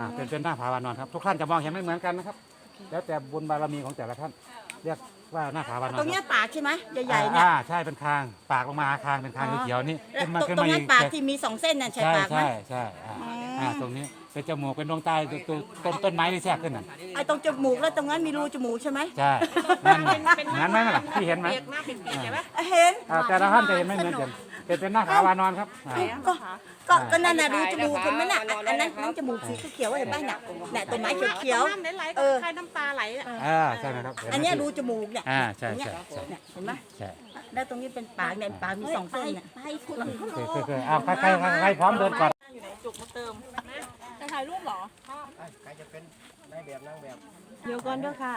อ่าเป็นเป็นหน้าผาวานอนครับ ทุกท่านจะมองเห็นไม่เหมือนกันนะครับ แล้วแต่บุญบารมีของแต่ละท่านเรียกว่าหน้าผาวานอนตรงเนี้คยบปากใช่ไหมใหญ่ๆเนี่ยอ่าใช่เป็นคางปากลงมาคางเป็นคางเขียวๆนี่แล้วขึ้นมาตรงขึ้นตรมางอีนั้นกปากที่มีสองเส้นน่ะใช่ใช่ปากไหม ใช่ใช่อ่าอืม อ่าตรงนี้เป็นจมูกเป็นดวงตาตัวตัวต้นต้นไม้ที่แทรกขึ้นน่ะไอ้ตรงจมูกแล้วตรงนั้นมีรูจมูกใช่ไหมใช่นั่นงั้นไหมล่ะที่เห็นไหมเปียกหน้าเป็นเปียกใช่ไหมเห็นอ่าแต่ละท่านจะเห็นไม่เหมือนกัน เป็นเป็นหน้าผาวานอนครับอ่า ก็ก็ก็นั่นน่ะรูจมูกเห็นไหมน่ะอันนั้นนั่นจมูกสีเขียวๆเห็นไหมน่ะเนี่ยต้นไม้เขียว น้ำไหลๆเอก็อคล้ายน้ำตาไหลอะอ่าใช่ไหมครับห็ไหมๆอันเนี้ยรูจมูกเนี่ยอ่าใช่เนี่ยใช่ใช่เนี่ยเห็นไหมใช่แล้วตรงนี้เป็นปากเนี่ยปากมีสองเส้นเนี่ยคือคือคืออ้าวใครใครใครใครพร้อมเดินก่อนอยู่ไหนจุกมาเติมจะถ่ายรูปเหรอ ใครจะเป็นนายแบบนางแบบ เดี๋ยวก่อนเด้อค่ะ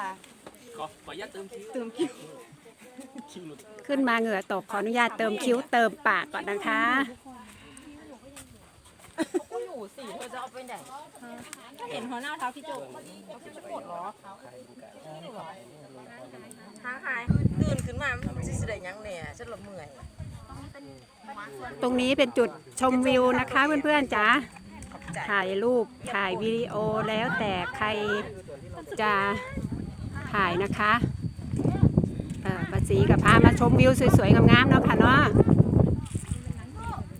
ขอขออนุญาตเติมคิ้วเติมคิ้วคิ้วหลุด ขึ้นมาเหงื่อตกขออนุญาตเติมคิ้วเติมปากก่อนนะคะ ก็อยู่สิเธอจะเอาไปไหนก็เห็นหัวหน้าเท้าพี่จุกเขาจะปวดเหรอทางหายตื่นขึ้นมามันสิได้ยังเนี่ยฉันละเมื่อยตรงนี้เป็นจุดชมวิวนะคะเพื่อนๆจ๋าถ่ายรูปถ่ายวิดีโอแล้วแต่ใครจะถ่ายนะคะ เออป้าศรีกับพามาชมวิวสวยๆงามๆเนาะค่ะเนาะ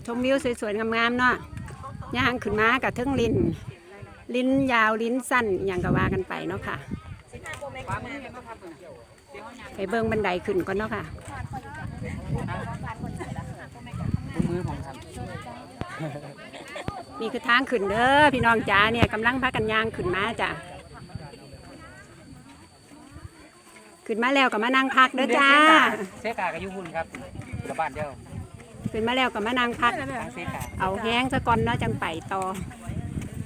ชมวิวสวยๆงามๆเนาะย่างขึ้นมากับทึ่งลิ้นลิ้นยาวลิ้นสั้นอย่างก็ว่ากันไปเนาะค่ะไปเบิ่งบันไดขึ้นก่อนเนาะค่ะนี่คือทางขึ้นเด้อพี่น้องจ๋าเนี่ยกำลังพากันย่างขึ้นมาจ้ะ ขึ้นมาแล้วก็มานั่งพักเด้อจ้าเซกากับยุบุนครับกระบาดเดียวขึ้นมาแล้วก็มานั่งพัก ทางเซกาเอาแห้งซะก่อนเนาะจังไปต่อ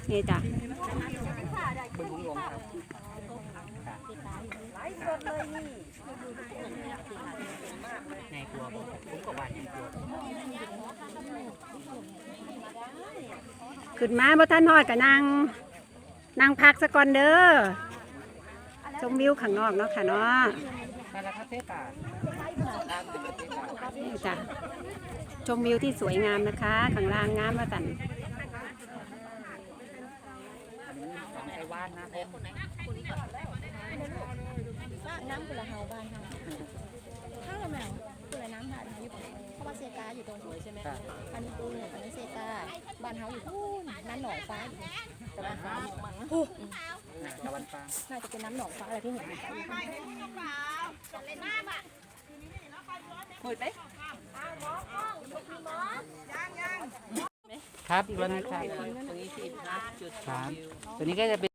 นี่จ้ะ บึงบุ้งลงครับในครัวผมผมก็ว่าในครัวขึ้นมาบ่ท่านฮอดก็นั่งนั่งพักซะก่อนเด้อ ชมวิวข้างนอกเนาะค่ะเนาะบานาคาเซกานี่จ้ะชมวิวที่สวยงามนะคะข้างล่างงามว่าตันน้ำกุละเฮาบ้านเฮาข้างละแมวกุละน้ำหาดเฮาอยู่เพราะว่าเซกาอยู่ตรงหัวใช่ไหมอันนี้ปูนอันนี้เซกาบ้านเฮาอยู่พูนน้ำหน่องฟ้าแต่บ้านเฮาอยู่มั้ง วันฟ้าน่าจะเป็นน้ำหนองฟ้าอะไรที่เห็นอยู่มืดไหมครับอีกวันนึงครับตรงนี้ที่นะจุดครับตัวนี้ก็จะเป็น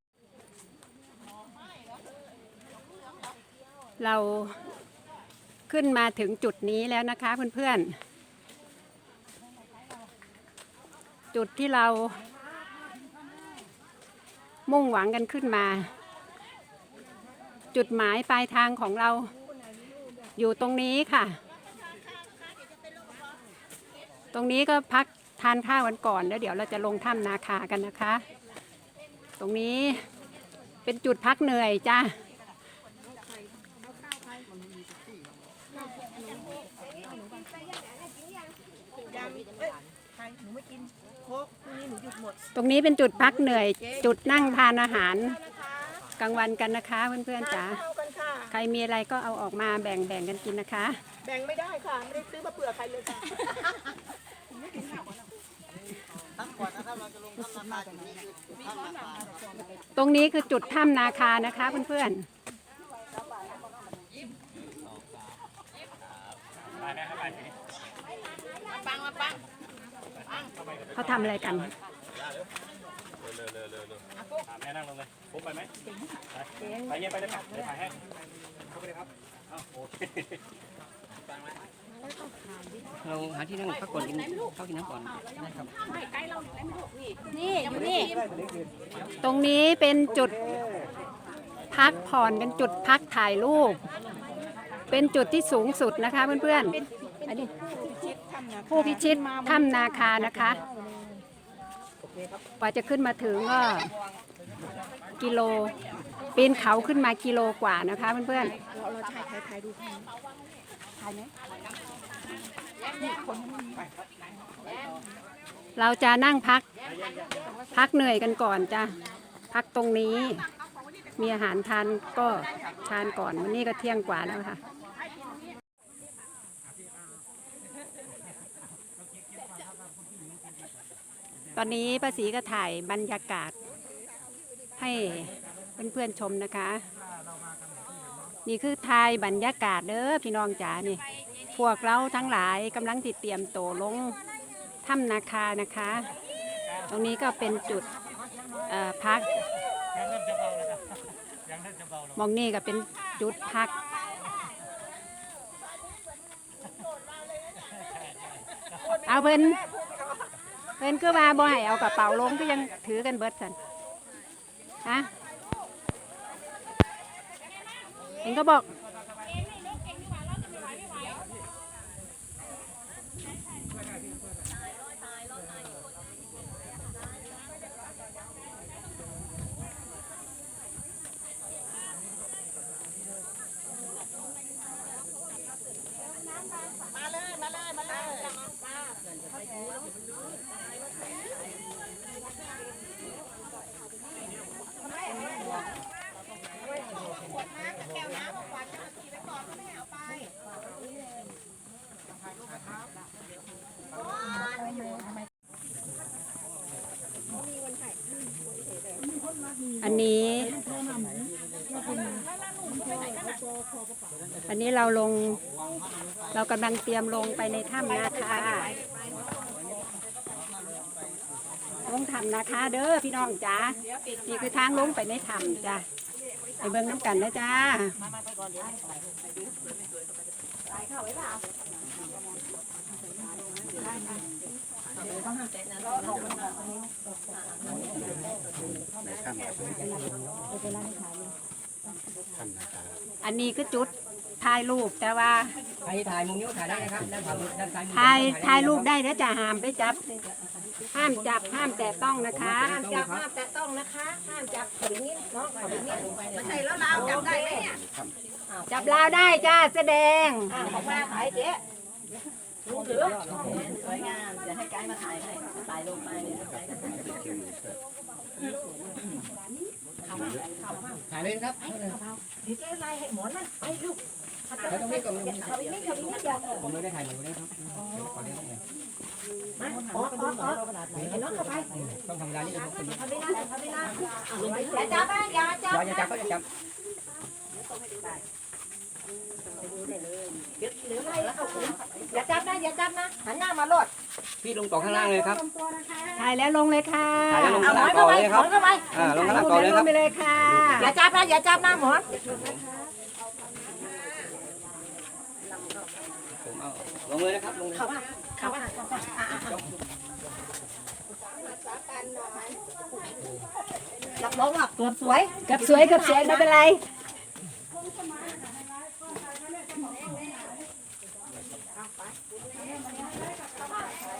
เราขึ้นมาถึงจุดนี้แล้วนะคะเพื่อนๆ จุดที่เรา มุ่งหวังกันขึ้นมา จุดหมายปลายทางของเราอยู่ตรงนี้ค่ะ ตรงนี้ก็พักทานข้าวกันก่อนแล้วเดี๋ยวเราจะลงถ้ำนาคากันนะคะ ตรงนี้เป็นจุดพักเหนื่อยจ้า หนูไม่กินโค้กพรุ่งนี้หนูหยุดหมดตรงนี้เป็นจุดพักเหนื่อย จุดนั่งทานอาหารกลางวันกันนะคะเพื่อนๆจ๋าเข้ากันค่ะ ใครมีอะไรก็เอาออกมาแบ่งๆกันกินนะคะ แบ่งไม่ได้ค่ะ ไม่ได้ซื้อมาเผื่อใครเลยค่ะตรงนี้คือจุดถ้ำนาคานะคะเพื่อนๆ เขาทำอะไรกันแม่นั่งลงเลยผมไปไหมไปเย็นไปเลยครับเดี๋ยวถ่ายให้เข้าไปเลยครับอ้าวโอเคเราหาที่นั่งพักก่อนกินข้าวกินน้ำก่อนได้ครับนี่อยู่นี่ ตรงนี้เป็นจุดพักผ่อนเป็นจุดพักถ่ายรูป เป็นจุดที่สูงสุดนะคะเพื่อนๆ อันนี้ผู้พิชิตถ้ำนาคานะคะกว่าจะขึ้นมาถึงก็กิโลปีนเขาขึ้นมากิโลกว่านะคะเพื่อนเราเราถ่ายถ่ายถ่ายดูถ่ายถ่ายไหมๆเราจะนั่งพัก พักเหนื่อยกันก่อนจ้ะพักตรงนี้ มีอาหารทานก็ทานก่อนวันนี้ก็เที่ยงกว่าแล้วค่ะ ตอนนี้ป้าศรีก็ถ่ายบรรยากาศ ให้เพื่อนๆชมนะคะ นี่คือถ่ายบรรยากาศเด้อพี่น้องจ๋านี่ พวกเราทั้งหลายกำลังติดเตรียมโตลงถ้ำนาคานะคะ ตรงนี้ก็เป็นจุดพักมองนี่ก็เป็นจุดพักเอาเพิ่น เป็นคือว่าบ่ให้เอากระเป๋าลงก็ยังถือกันเบิดสันฮะเห็นก็บอก อันนี้ อันนี้เราลง เรากำลังเตรียมลงไปในถ้ำนะคะลงถ้ำนะคะ เด้อพี่น้องจ้านี่คือทางลงไปในถ้ำจ้าไปเบิ่งน้ำกันนะจ้า อันนี้คือจุดถ่ายรูปแต่ว่าใครถ่ายมุมนี้ก็ถ่ายได้นะครับด้านขวามือด้านซ้ายมือถ่ายถ่ายรูปได้แล้วจะห้ามไปจับ ห้ามจับห้ามแตะต้องนะคะ ห้ามจับห้ามแต่ต้องนะคะ ห้ามจับขมิ้นเนาะขมิ้นไม่ใช่แล้วเราจับได้ไหมเนี่ยจับลาวได้จ้าแสดงออกมาขายเจ๊ สวยงามจะให้ไกด์มาถ่ายให้ถ่ายลงไปถ่ายเลยครับเดี๋ยวเจ๊ไล่ให้หมอนะไปลูกแล้วตรงนี้ก็มีขมิ้นขมิ้นอย่างผมไม่ได้ถ่ายเหมือนกันครับมาอ๋ออ๋ออ๋อไอ้น้องเข้าไปต้องทำงานนี่เป็นคนขมิ้นนะขมิ้นนะอย่าจับนะอย่าจับอย่าจับก็อย่าจับ อย่าจับนะอย่าจับนะหันหน้ามาโลดพี่ลงต่อข้างล่างเลยครับ ถ่ายแล้วลงเลยค่ะถ่ายแล้วลงเอาข้างหมล่าองนต่เข้าอไปเลยหคมรัอบนเข้าไปอ่าลงข้างล่างลต่อเลยงครับ ไปเลยค่ะ อย่าจับนะอย่าจับนะหมอนผมเอาลงเลยนะครับลงเลยเข้ามาเข้ามารับรองว่าเกือบสวยกับสวยกับสวยไม่เป็นไร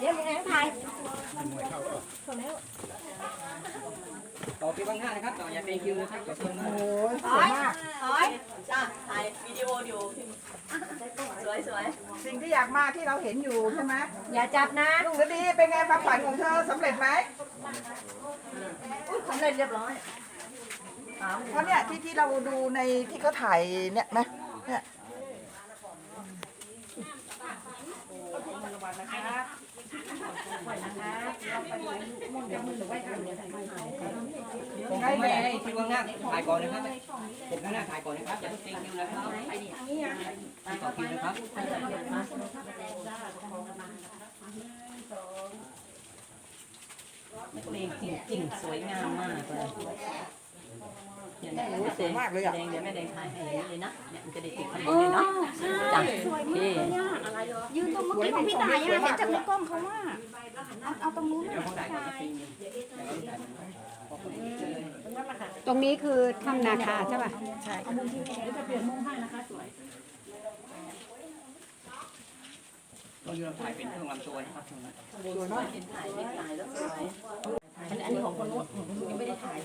เดี๋ยวมึงแอนถ่ายต่อไปข้างหน้านะครับต่ออย่าเตะคิวนะครับต่อคิวนะสวยมากสิ่งที่อยากมาที่เราเห็นอยู่ใช่ไหมอย่าจับนะลุงฤดีเป็นไงความฝันของเธอสำเร็จไหมสำเร็จเรียบร้อยเพราะเนี่ยที่ที่เราดูในที่เขาถ่ายเนี่ยนะเนี่ย ผมไม่ให้คิวข้างหน้าถ่ายก่อนนะครับผมข้างหน้าถ่ายก่อนนะครับอย่าเพิ่งเตะคิวนะครับต่อคิวนะครับนักเลงจริงๆสวยงามมากเลย เนี่ยนะแดงมากเลยอะแดงเดี๋ยวแม่แดงถ่ายให้อย่างนี้เลยนะเนี่ยมันจะได้ติดข้างบนเลยเนาะจ้ะโอเคยืนตรงเมื่อกี้ของพี่ตายอะเห็นจากในกล้องเขาว่าเอาเอาตรงนู้นเดี๋ยวเขาถ่ายก่อนนะพี่ตรงนี้คือถ้ำนาคาใช่ป่ะต้องยืนถ่ายเป็นเครื่องลำตัวนะครับตร งนั้นอันนี้ของคนนู้นยังไม่ได้ถ่าย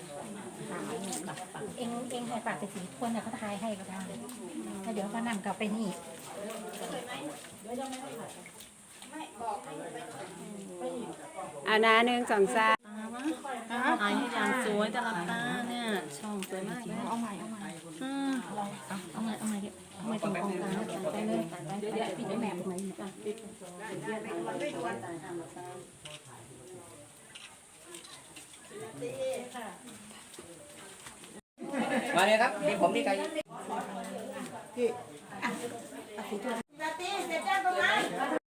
เองเองถ่ายปากไปสีทวนเนี่ยเขาถ่ายให้ก็ได้แล้วเดี๋ยวก็นำกลับไปนี่อานาหนึ่งสองสามตาว่าถ่ายให้อย่างสวยแต่ละตาเนี่ยช่องสวยมากเลยเอาใหม่เอาใหม่อืมเอาใหม่เอาใหม่เอาใหม่ตรงกลางไปเลยเดี๋ยวเดี๋ยวปิดแม่ไหมปิด มาเลยครับนี่ผมนี่ใคร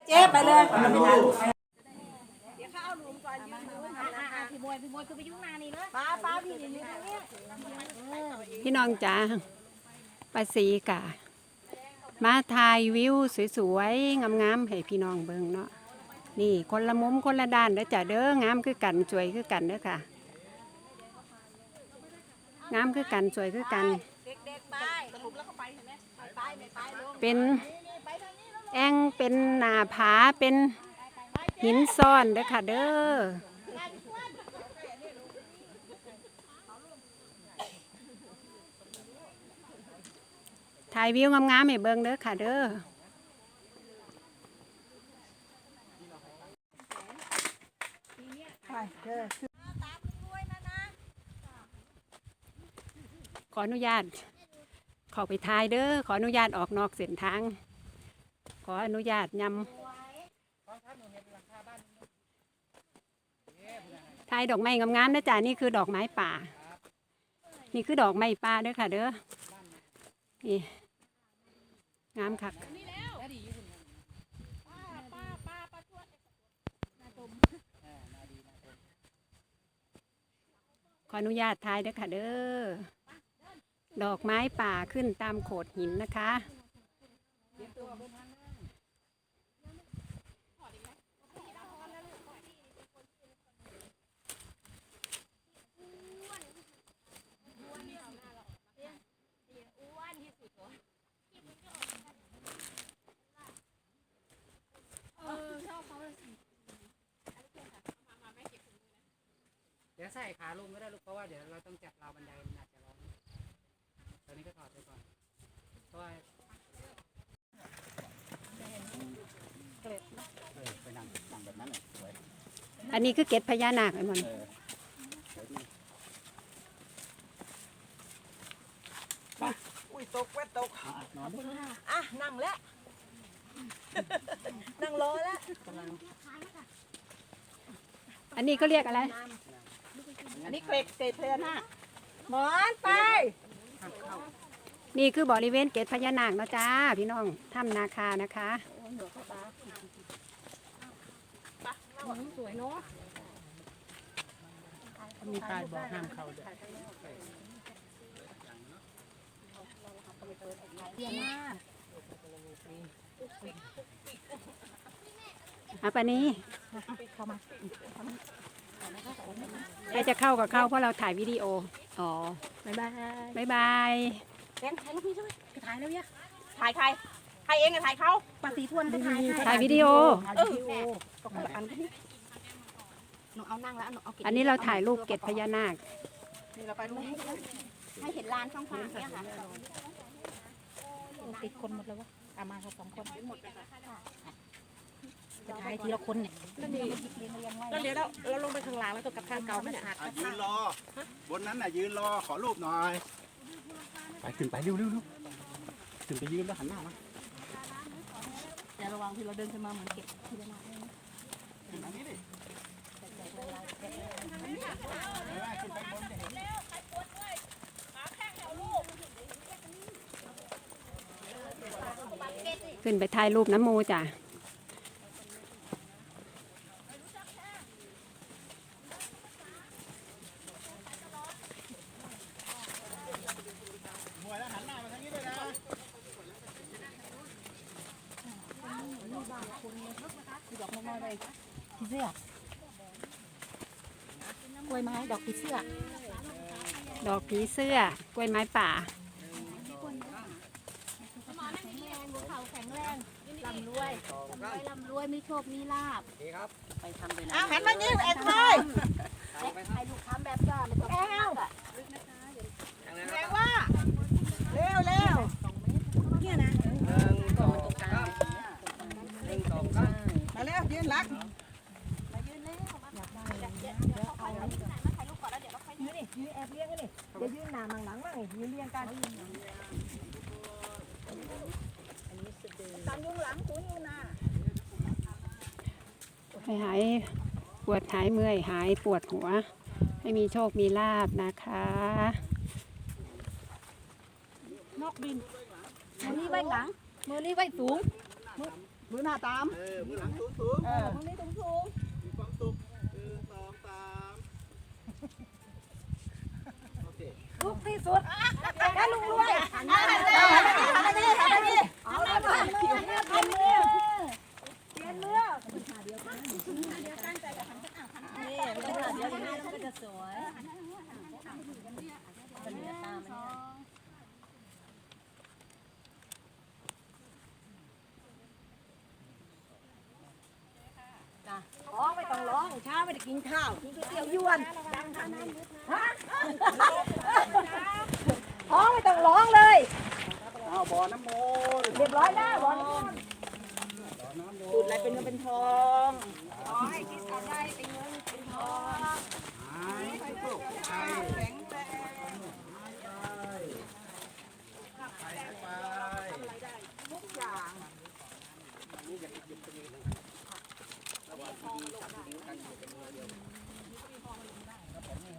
เจ๊ไปเลยมันไม่ทันพี่มวยพี่มวยคือไปยุ่งนานี่เลยป้าป้าพี่นี่นี่ตรงเนี้ยพี่น้องจ๋าปาสีกะมาถ่ายวิวสวยๆงามๆให้พี่น้องเบิ่งเนาะนี่คนละมุมคนละด้านเด้อจ้ะเด้องามคือกันสวยคือกันเด้อค่ะ งามคือกันสวยคือกัน เป็นแองเป็นหนาผาเป็นหินซ่อนเด้อค่ะเด้อถ่ายวิวงามๆให้เบิ่งเด้อค่ะเด้อ ไปเธอ ขออนุญาตข้าไปถ่ายเด้อขออนุญาตออกนอกเส้นทาง ขออนุญาตยำถ่ายดอกไม้งามๆนะจ๊ะนี่คือดอกไม้ป่า นี่คือดอกไม้ป่าเด้อค่ะ เด้อนี่งามคักขออนุญาตถ่ายเด้อค่ะเด้อ ดอกไม้ป่าขึ้นตามโขดหินนะคะ เดี๋ยวใส่ขาลงก็ได้ลูกเพราะว่าเดี๋ยวเราต้องจับราวบันไดมันอา อนตอนนี้ก็ถอดไปก่อนเพราะว่าไปนั่งนั่งแบบนั้นเลยสวยอันนี้คือเกล็ดพญานาคไอ้มันอุ้ยตกแวดตกอะนั่งแล้วนั่งรอแล้วอันนี้ก็เรียกอะไรอันนี้เกรดเกรดเพลนาหมอนไป นี่คือบริเวณเกล็ดพญานาคเนาะจ้าพี่น้องถ้ำนาคานะคะสวยเนาะมีป้ายบอกห้ามเข้าด้วยเยี่ยมมากอะปานี้ใครจะเข้ากับเข้าเพราะเราถ่ายวิดีโอ อ๋อ บ๊ายบาย บ๊ายบาย แกงถ่ายรูปพี่ด้วยถ่ายแล้วเนี่ยถ่ายใครใครเองอะถ่ายเขาปฏิทวนไปถ่ายถ่ายวิดีโอ เออก็คนละอันกันนี่หนูเอานั่งแล้วหนูเอาเก็บอันนี้เราถ่ายรูปเกล็ดพญานาคนี่เราไปดูให้เห็นลานข้างๆเนี่ยค่ะติดคนหมดแล้ววะเอามาเขาสองคนจะถ่ายทีละคนเนี่ยแล้วเดี๋ยวเราเราลงไปข้างล่างแล้วก็กลับทางเก่าไม่ได้อะยืนรอบนนั้นน่ะยืนรอขอรูปหน่อย ไปขึ้นไปเร็วเร็วเร็วขึ้นไปยืนแล้วหันหน้ามาแต่ระวังที่เราเดินขึ้นมาเหมือนเก็บทีละนาขึ้นทางนี้ดิขึ้นไปถ่ายรูปน้ำโมจ้ะ ผีเสื้อกล้วยไม้ดอกผีเสื้อ ดอก ผีเสื้อกล้วยไม้ป่าเขาแข็งแรงลำรวยลำรวยลำรวยมีโชคมีลาบดีครับ ไปทำเลยนะเอาหันมานี่แอนคอย ให้ลูกค้าแบบจ้าไม่ต้อง แอล อย่างนั้น แป ค ล รับ ว่า เร็วเร็ว หนึ่งสองสามหนึ่งสองสาม มาเร็วยืนรัก เดี๋ยวเอา นี่เดี๋ยวยืนหน้ามังหลังมั่งนี่ยืนเรียงกันตามยุงหลังคุณอยู่หน้า ให้หายปวดหายเมื่อยหายปวดหัว ให้มีโชคมีลาบนะคะนอกบิน มือนี้ไว้หลัง มือนี้ไว้สูง มือหน้าตาม เออมือหลังสูงสูงเออมือนี้สูงสูงมีความสุขหนึ่งสองสามโอเคทุกที่สุดแล้วลุงรวยหันหน้าหันหน้าหันหน้าหันหน้าหันหน้าเอาละค่ะเปลี่ยนเรือเปลี่ยนเรือเปลี่ยนเรือนี่มันก็เดี๋ยวหน้ามันก็จะสวยมันเหนือตามันเนี่ยร้องไม่ต้องร้องเช้า ได้กินข้าวกินก๋วยเตี๋ยวยวนร้องไม่ต้องร้องเลยเอาบ่อน้ำมนต์เรียบร้อยแล้วบอลสูตรอะไรเป็นเงินเป็นทองหายทุ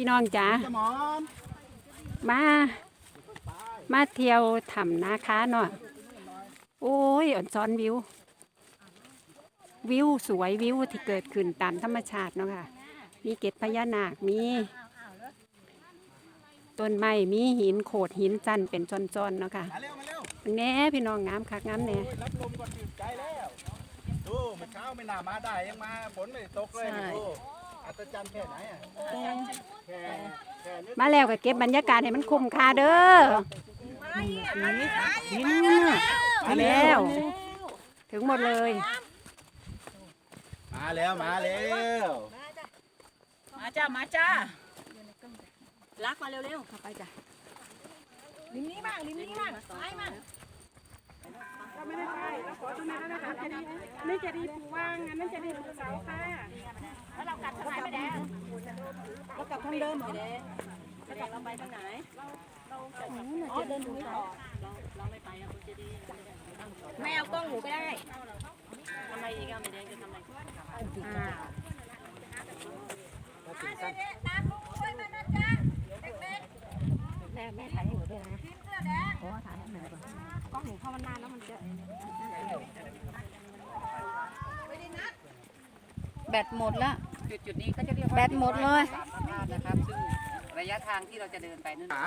พี่น้องจ๋าพี่หมอนมา มาเที่ยวถ้ำนาคาเนาะโอ้ยอ่อนซ้อนวิว วิวสวยวิวที่เกิดขึ้นตามธรรมชาติเนาะค่ะ มีเกล็ดพญานาคมีต้นไม้มีหินโขดหินจันเป็นจอนๆเนาะค่ะมาเร็วมาเร็วแหน่พี่น้องงามคักงามแหน่โอ้ยรับลมก่อนตื่นใจแล้วดูเมื่อเช้าไม่น่ามาได้ยังมาฝนไม่ได้ตกเลยดูอัศจรรย์แค่ไหนอะแค่แค่นี้ มาแล้วก็เก็บบรรยากาศให้มันคุ้มค่าเด้อนี่มาแล้ว ถึงหมดเลย มาแล้วมาแล้วมาจ้ามาจ้ารักมาเร็วๆเข้าไปจ้ะริมนี้บ้างริมนี้บ้างซ้า ยบ้ไปเรางไม่จะดีผูว่างนั่นจะดีผูเสาค่ะแล้วเรากลับทางไหนไม่แดงเรากลับทางเดิมไม่แดงแล้วกลับเราไปทางไหนอ๋อเดินตรงนี้ต่อเราไม่ไปอะคุณจะดีไม่เอากล้องหนูก็ได้ทำไมอีกอะไม่แดงจะทำไมอ่าตามลูกช่วยมานะจ๊ะเด็กๆแม่แม่ถ่ายให้หนูด้วยนะโอ้ถ่ายให้หนูก่อน กล้องหนูเข้ามันนานแล้วมันจะแบตหมดละ จุดจุดนี้ก็จะเรียกว่าแบตหมดเลยนะครับ ซึ่งระยะทางที่เราจะเดินไปนั่นหา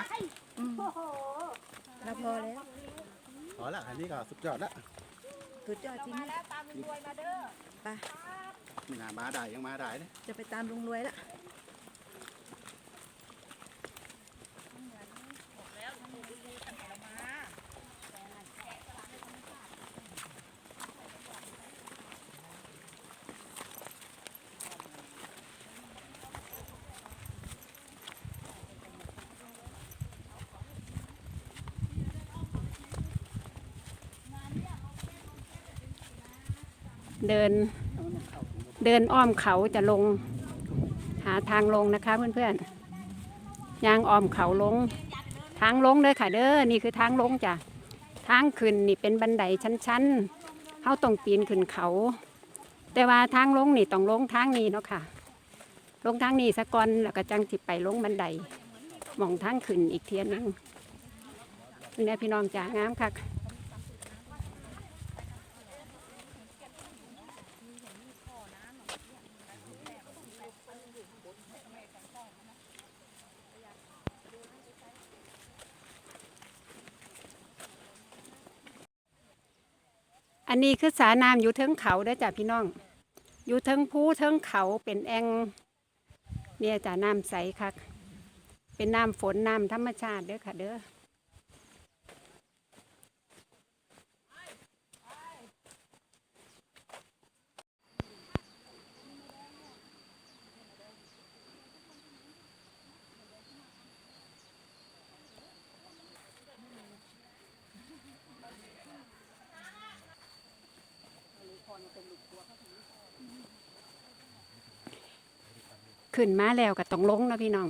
เราพอแล้ว พอละอันนี้ก็สุดยอดละสุดยอดจริงไม่น่ามาได้ยังมาได้เลยจะไปตามลุงรวยละ เดินเดินอ้อมเขาจะลง หาทางลงนะคะเพื่อนๆยางอ้อมเขาลง ทางลงเลยค่ะ เด้อนี่คือทางลงจ้ะทางขึ้นนี่เป็นบันไดชั้นๆเขาต้องปีนขึ้นเขา แต่ว่าทางลงนี่ต้องลงทางนี้เนาะค่ะ ลงทางนี้สะก่อนแล้วก็จังสิไปลงบันไดมองทางขึ้นอีกเทียนนึงเนี่พี่น้องจ๋างามค่ะ อันนี้คือสาน้ำอยู่เทิงเขาเด้อจ้ะพี่น้อง อยู่เทิงภูเทิงเขาเป็นแองเนี่ยจ้ะน้ำใสคักเเป็นน้ำฝนน้ำธรรมชาติเด้อค่ะเด้อ ขึ้นมาแล้วก็ต้องลงนะพี่น้อง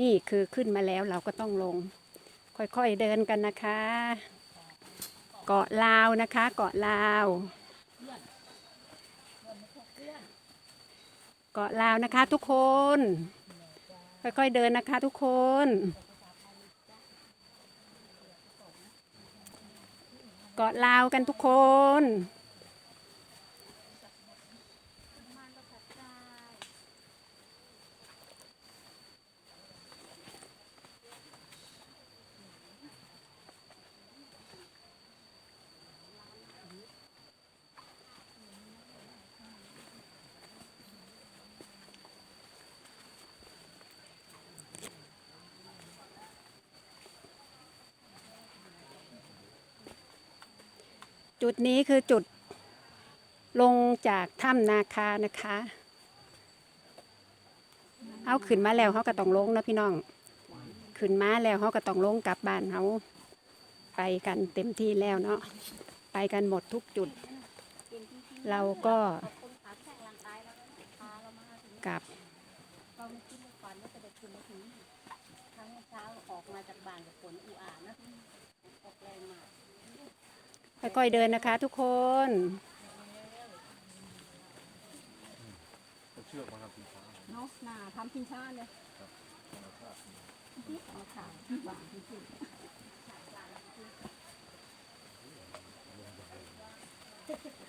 นี่คือขึ้นมาแล้วเราก็ต้องลง ค่อยๆเดินกันนะคะ เกาะลาวนะคะ เกาะลาว เกาะลาวนะคะ ทุกคน ค่อยๆเดินนะคะ ทุกคนเกาะลาวกันทุกคน จุดนี้คือจุดลงจากถ้ำนาคานะคะ เอาขึ้นมาแล้วเขาก็ต้องลงเนาะพี่น้อง ขึ้นมาแล้วเขาก็ต้องลงกลับบ้านเขาไปกันเต็มที่แล้วเนาะ ไปกันหมดทุกจุด เราก็กลับ เราไม่คิดไม่ฝันว่าจะได้ขึ้นมาถึงครั้งเช้าออกมาจากบ้านกับฝนอุอานะออกแรงมาก ค่อยๆเดินนะคะ ทุกคนเชือกมาทำพินาะหน้าทำพินชาเนี่ย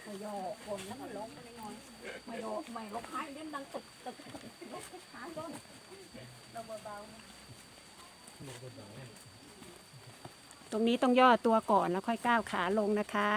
ไม่ยอคนแล้วมันลงไปนอนไม่ยอไม่ลงท้ายเล่นดังตึกตึกลงท้ายก็เราเบา ตรงนี้ต้องย่อตัวก่อนแล้วค่อยก้าวขาลงนะคะ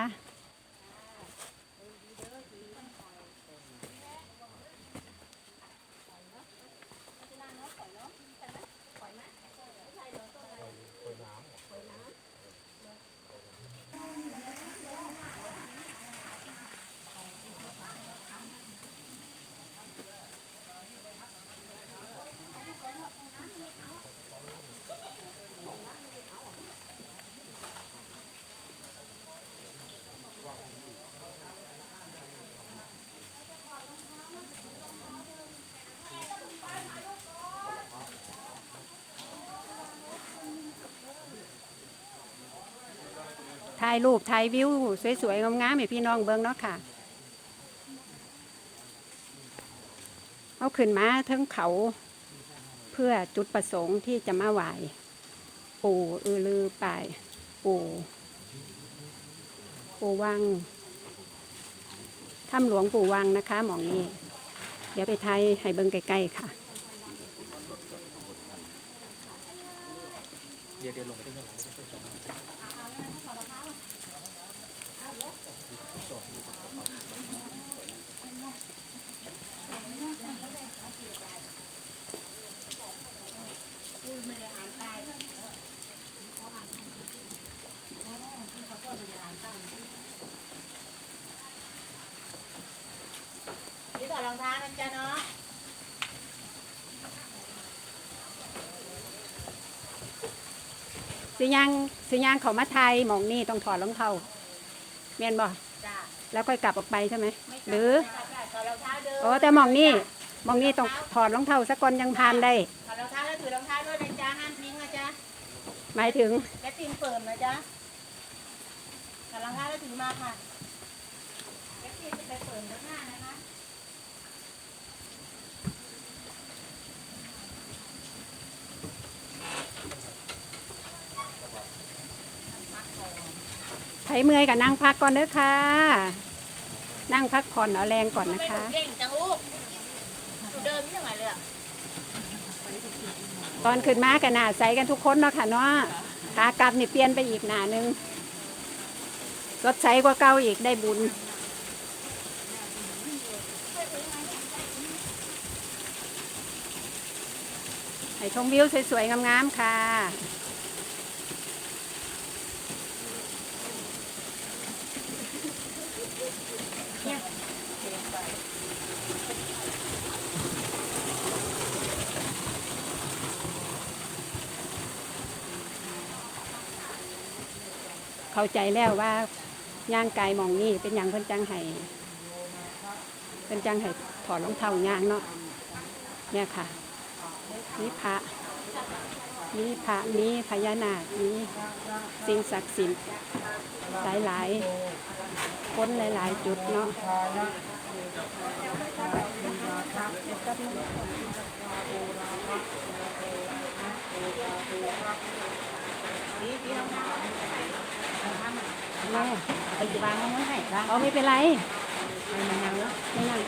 ถ่ายรูปถ่ายวิวสวยๆงามๆให้พี่น้องเบิ่งเนาะค่ะ เอาขึ้นมาทั้งเขาเพื่อจุดประสงค์ที่จะมาไหว้ปู่อือลือป่ายปู่ปู่วังถ้ำหลวงปู่วังนะคะ หมองนี้ เดี๋ยวไปไทยให้เบิ่งใกล้ๆค่ะ เดี๋ยวเดี๋ยวลงไปที่นี่ ๆนี่ถอดรองเท้านะจ๊ะเนาะสิยางสิยางเขามาไทยหมองนี่ต้องถอดรองเท้าเมียนบ่จ้ะแล้วค่อยกลับออกไปใช่ไหมไม่หรือถอดรองเท้าเดินโอ้แต่หมองนี่หมองนี่ต้องถอดรองเท้าสักก่อนยังพานได้ ถอดรองเท้าแล้วถือรองเท้าด้วยนะจ๊ะห้ามทิ้งนะจ๊ะหมายถึงและตีนเปิดนะจ๊ะถอดรองเท้าแล้วถือมาค่ะและตีนจะไปเปิดข้างหน้านะ คะไถเมื่อยกับนั่งพักก่อนเด้อค่ะ นั่งพักผ่อนเอาแรงก่อนนะไม่คะ เก่งจังลูกหนูเดินไม่ยังไงเลยอะตอนขึ้นมากันหนาใสกันทุกคนเนาะค่ะเนาะขากลับนี่เปลี่ยนไปอีกหนาหนึ่งรถใสกว่าเก่าอีกได้บุญถให้ชมวิวสวยๆงามๆค่ะ เข้าใจแล้วว่าย่างกายมองนี่เป็นอย่างเพิ่นจังไห้เพิ่นจังไห้ถอดรองเท้าย่างเนาะเนี่ยค่ะมีพระมีพระมีพญานาคมีสิ่งศักดิ์สิทธิ์หลายๆคนหลาย ๆ จุดเนาะ แม่ไปจีบางมันให้บ้างอ๋อไม่เป็นไรมันยังเนาะไม่นั่ง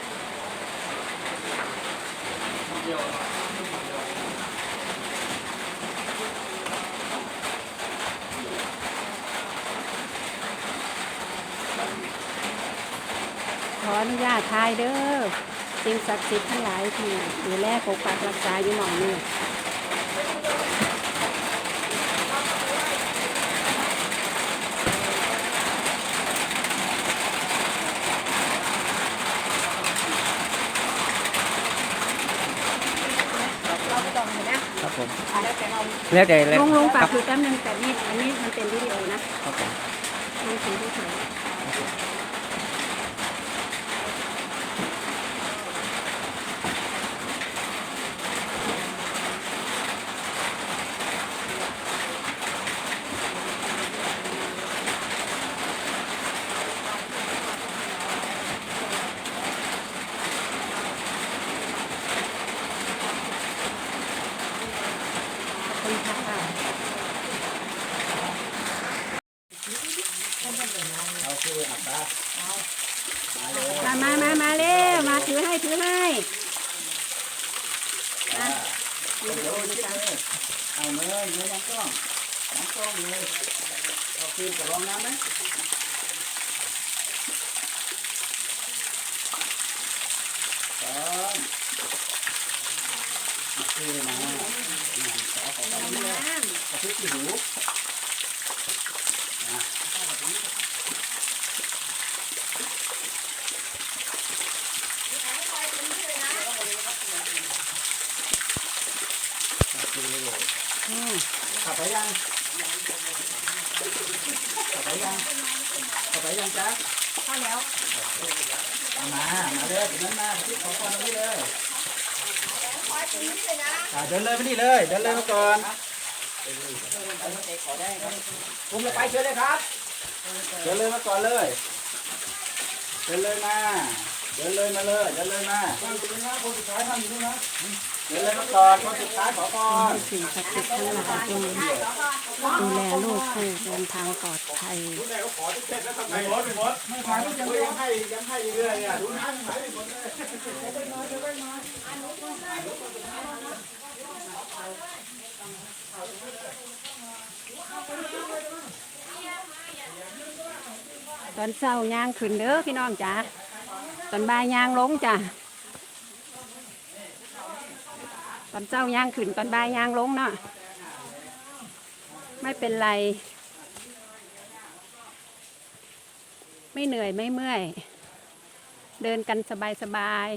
ขออนุญาตทายเด้อสิ่งศักดิ์สิทธิ์ทั้งหลายที่ดูแลปกปักรักษาอยู่หมองนี้ แล้วแต่ลุงลุงฝากคือแป๊บนึงแต่นี่อันนี้มันเป็นวิดีโอนะลุงถือที่เฉยขอบคุณค่ะ มามามามาเร็ว มาถือให้ ถือให้นะวิดีโอนะจ๊ะ เอาเลยเนื้อน้องกล้องน้องกล้องเลยเอาคืนกับรองน้ำไหมสองคืนนะขอขอไปเลยกระพริบที่หู อืม ขับไปยังขับไปยังขับไปยังจ๊ะเข้าแล้ว มามาเลยตรงนั้นมาที่ขอพรตรงนี้เลยอ่าเดินเลยมานี่เลย เดินเลยมาก่อนผมจะไปเชิญเลยครับ เดินเลยมาก่อนเลย เดินเลยมา เดินเลยมาเลย เดินเลยมาคนสุดท้ายทำอยู่นู่นนะ เดินเลยมาก่อนคนสุดท้ายขอพรสิ่งศักดิ์สิทธิ์ทั้งหลายจง ดูแลลูกให้เดินทางปลอดภัยไม่หมดไม่หมดไม่ขายไม่ยังยังให้ยังให้เรื่อนเลยตอนเช้าย่างขึ้นเด้อพี่น้องจ๋าตอนบ่ายย่างลงจ้ะตอนเช้าย่างขึ้นตอนบ่ายย่างลงเนาะ ไม่เป็นไร ไม่เหนื่อยไม่เมื่อย เดินกันสบายสบาย